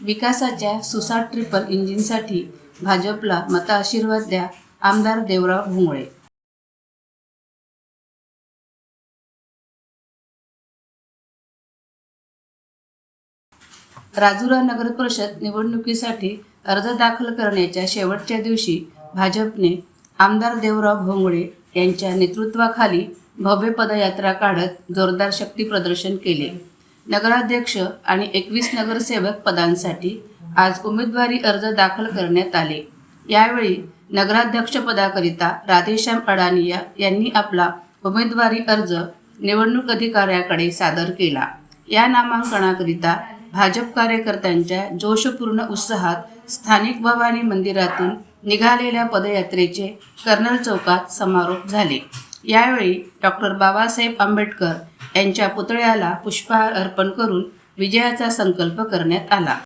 विकासाच्या सुसाट ट्रिपल इंजिनसाठी भाजपला मताशीर्वाद द्या आमदार देवराव भोंगळे. राजुरा नगर परिषद निवडणुकीसाठी अर्ज दाखल करण्याच्या शेवटच्या दिवशी भाजपने आमदार देवराव भोंगळे यांच्या नेतृत्वाखाली भव्य पदयात्रा काढत जोरदार शक्ती प्रदर्शन केले. नगराध्यक्ष आणि एकवीस नगरसेवक पदांसाठी आज उमेदवारी अर्ज दाखल करण्यात आले. यावेळी नगराध्यक्षपदाकरिता राधेश्याम अडानिया यांनी आपला उमेदवारी अर्ज निवडणूक अधिकाऱ्याकडे सादर केला. या नामांकनाकरिता भाजप कार्यकर्त्यांच्या जोशपूर्ण उत्साहात स्थानिक भवानी मंदिरातून निघालेल्या पदयात्रेचे कर्नल चौकात समारोप झाले. यावेळी डॉक्टर बाबासाहेब आंबेडकर यांच्या पुतळ्याला पुष्पहार अर्पण करून विजयाचा संकल्प करण्यात आला.